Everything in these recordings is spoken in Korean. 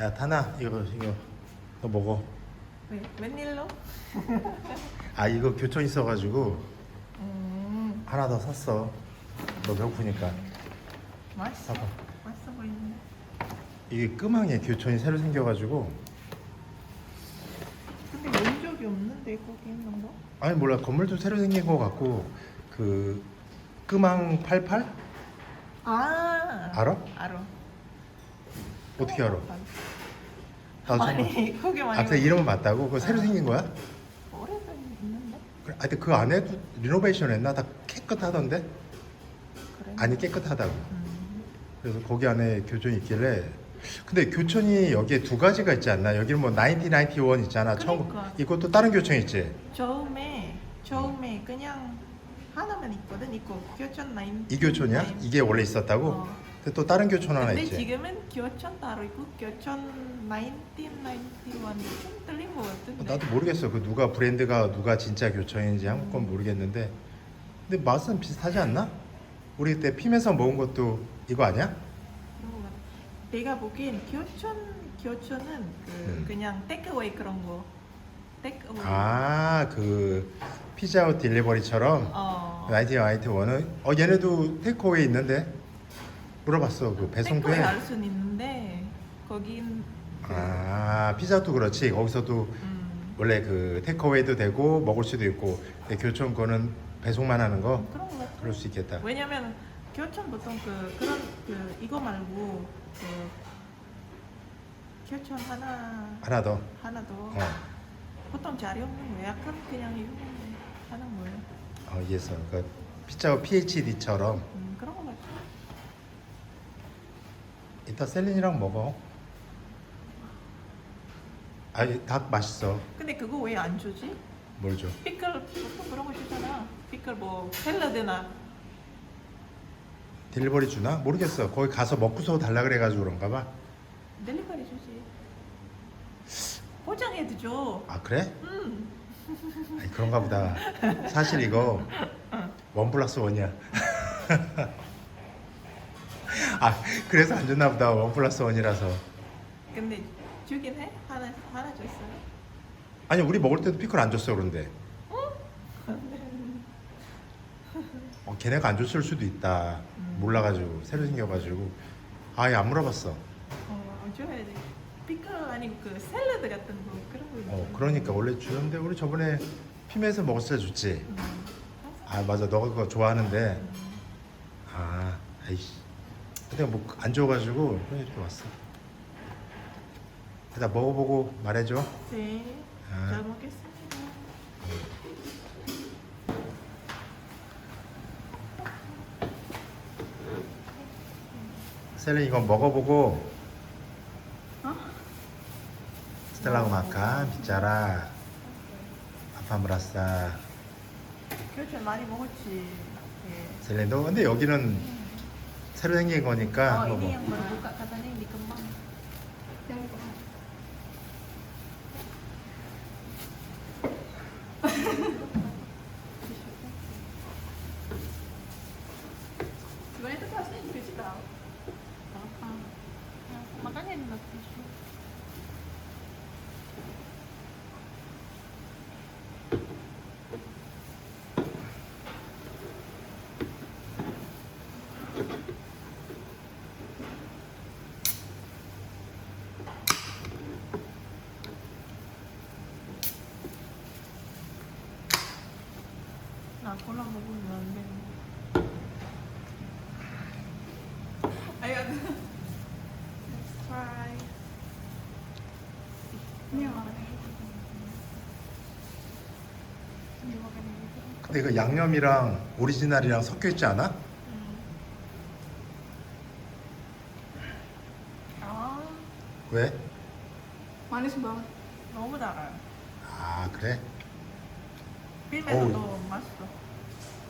야 타나 이거 이거 너 먹어. 왜? 웬일로? 아 이거 교촌 있어가지고 음, 하나 더 샀어. 너 배고프니까. 맛있어. 봐봐. 맛있어 보이네. 이게 끄망에 교촌이 새로 생겨가지고 근데 본 적이 없는데 거기 있는 거? 아니 몰라 건물도 새로 생긴 거 같고 그 끄망 88 아, 알아? 알아. 어떻게 알아? 처음 봤어. 많이 거기 많이. 아 근데 이름은 맞다고? 그거 새로 아. 생긴 거야? 오래전 있는데? 그래, 아 근데 그 안에도 리노베이션 했나? 다 깨끗하던데? 그래. 아니 깨끗하다고. 음, 그래서 거기 안에 교촌이 있길래 근데 교촌이 여기에 두 가지가 있지 않나? 여기는 뭐 1991 있잖아. 처음 그러니까. 이것도 다른 교촌 있지? 처음에 처음에 그냥 하나만 있거든. 이거 교촌 나인. 이 교촌이야? 이게 원래 있었다고? 어. 근데 또 다른 교촌 하나 근데 있지? 지금은 교촌 따로 있고 교촌 1991좀 틀린 거 어, 같은데. 나도 모르겠어. 그 누가 브랜드가 누가 진짜 교촌인지 한국 건 모르겠는데 근데 맛은 비슷하지 않나? 우리 그때 핌에서 먹은 것도 이거 아니야? 그런 거 같아. 내가 보기엔 교촌 교촌은 그 음. 그냥 테이크어웨이 그런 거. 테이크어웨이. 아 그 피자헛 딜리버리처럼 어. 나이티 와이트 원은 어 얘네도 테이크어웨이 있는데 물어봤어 그 배송도 해. 할 수는 있는데 거긴 그, 아 피자도 그렇지 거기서도 음, 원래 그 테이크어웨이도 되고 먹을 수도 있고 근데 교촌 거는 배송만 하는 거 그런 거 같아. 그럴 수 있겠다. 왜냐면 교촌 보통 그 그런 그 이거 말고 그 교촌 하나 하나 더. 하나 더 어, 보통 자리 없는 거 약간 그냥 이거 하는 거예요. 어 이해했어. 그 피자헛 PHD처럼 음, 그런 거 같아. 이따 셀린이랑 먹어. 아니 닭 맛있어. 근데 그거 왜 안 주지? 뭘 줘? 피클 그런 거 주잖아. 피클 뭐 샐러드나 딜리버리 주나? 모르겠어. 거기 가서 먹고서 달라 그래가지고 그런가 봐. 델리버리 주지. 포장해도 줘. 아 그래? 음. 아니 그런가 보다. 사실 이거 원 플러스 원이야. 아 그래서 안 줬나 보다. 원 플러스 원이라서. 근데 주긴 해? 하나 하나 줬어요? 아니 우리 먹을 때도 피클 안 줬어 그런데. 어, 걔네가 안 줬을 수도 있다. 음. 몰라가지고 새로 생겨가지고 아예 안 물어봤어. 어 줘야 돼. 피클 아니고 그 샐러드 같은 거 그런 거 있잖아. 어 그러니까 원래 주는데 우리 저번에 핌에서 먹었을 때 줬지. 음. 아 맞아 너가 그거 좋아하는데 음. 아 아이씨 근데 뭐안 줘가지고 그냥 이렇게 왔어 일단 먹어보고 말해줘 네. 아. 잘 먹겠습니다. 셀린 이거 먹어보고 어? 스텔라고 마카 비짜라 아파무라사 교촌 많이 먹었지. 예. 셀린도 근데 여기는 새로 생긴 거니까 oh, 뭐 ini 뭐. yang baru buka katanya yang di Kemang. Sebenarnya itu kelasnya juga sih tahu. Apa? Ya, makanya di tisu. 나 콜라 먹으면 안 돼. 아유, let's try. Ini yang mana? Ini makan yang itu. 근데 그 양념이랑 오리지널이랑 섞여 있지 않아? Hmm. 아, 왜? manis banget 너무 달아요. 아 그래? 필메도 어우. 맛있어.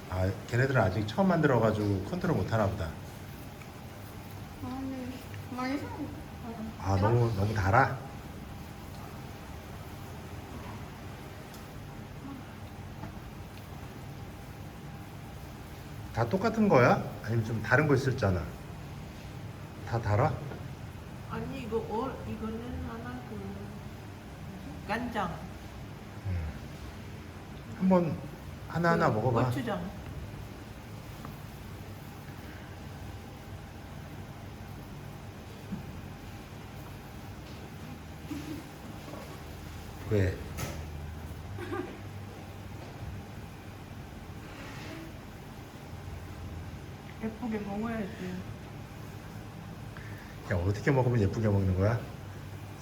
아 걔네들은 아직 처음 만들어가지고 컨트롤 못하나 보다 manis manisnya 아 너무 너무 달아? 다 똑같은 거야? 아니면 좀 다른 거 있을잖아 다 달아? 아니 이거 어 이거는 하나 그 뭐지? 간장 한번 하나하나 그 먹어봐. 고추장 왜? 예쁘게 먹어야지 야 어떻게 먹으면 예쁘게 먹는 거야?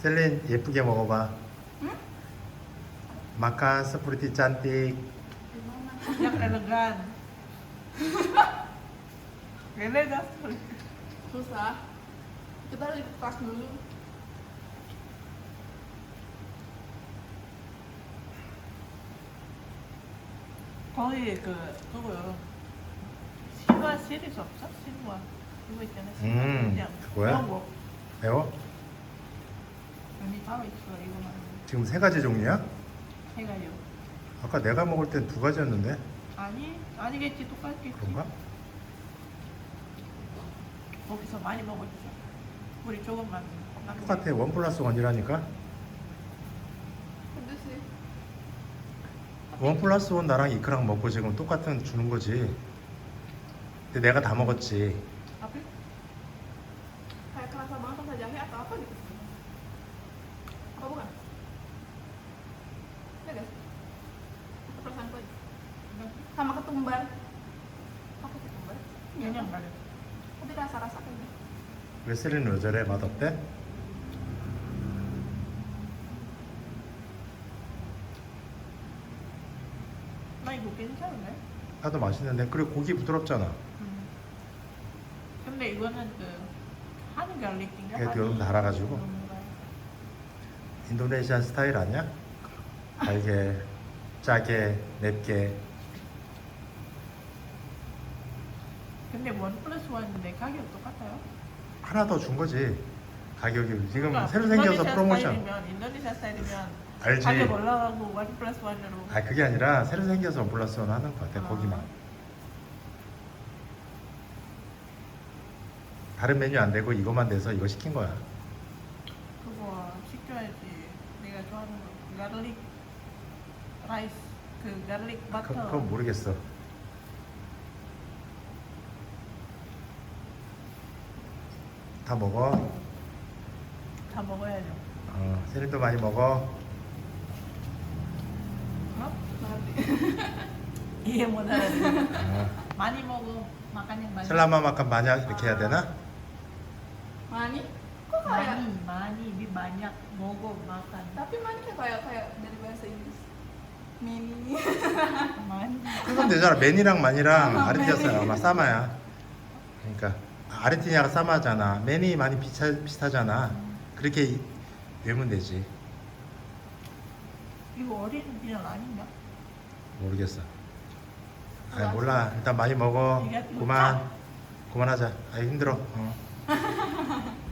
셀린 예쁘게 먹어봐. 마칸 스프리티 짠틱. yang elegan elegan Susah. Kita harus ikut kelas dulu. 거기 그 그거요 신화 시리즈 없어? 신화 이거 있잖아 음, 그냥 그거야? 그런 거 매워? 여기 따로 있어 이거만 지금 세 가지 종류야? 해가요 아까 내가 먹을 땐 두 가지였는데 아니 아니겠지 똑같겠지 그런가? 거기서 많이 먹었죠 우리 조금만 남겨. 똑같아 원 플러스 원이라니까 sih. 원 플러스 원 나랑 이크랑 먹고 지금 똑같은 주는 거지 근데 내가 다 먹었지 tapi Kayak kerasa banget rasa jahe atau apa gitu. Apa bukan? Iya guys. Perasaan gue. Sama ketumbar. Apa ketumbar? 그냥 말해 Tapi rasa-rasa kayak gitu. 왜 셀린은 왜 저래? 맛없대? 나 이거 괜찮은데? 나도 맛있는데 그리고 고기 부드럽잖아 음. 근데 이거는 그 한우 갈릭인가? 그게 좀 달아가지고. 인도네시안 스타일 아니야? 달게 짜게 맵게 근데 원 플러스 원인데 가격 똑같아요? 하나 더 준 거지 가격이 지금 그러니까 새로 생겨서 인도네시아 프로모션 스타일이면, 인도네시아 스타일이면 알지? 가격 올라가고 원 플러스 원으로. 아 그게 아니라 새로 생겨서 플러스 원 하는 것 같아 아. 거기만. 다른 메뉴 안 되고 이것만 돼서 이거 시킨 거야. 그거 시켜야지. 내가 좋아하는 거. 가르릭 라이스 그 가르릭 그, 버터 그건 모르겠어. 다 먹어? 다 먹어야죠. 어, 세린도 많이 먹어 어? 이해 못 알아듣는 어. 많이 먹어 마카냥 많이 셀라마 마칸 마냐 이렇게 해야 되나? Mani? Kok kayak? 많이 많이 미 banyak 먹어 makan Tapi mani kayak kayak kayak dari bahasa Inggris. Mini. 많이 그건 되잖아 맨이랑 만이랑 아르티아스랑 아마 사마야 그러니까 아르티니아가 사마잖아 맨이 많이 비슷하, 비슷하잖아 그렇게 이- 외우면 되지 이거 어린이들 아닌가? 모르겠어. 아 몰라. 일단 많이 먹어. 그만. 그만하자. 아 힘들어. 어.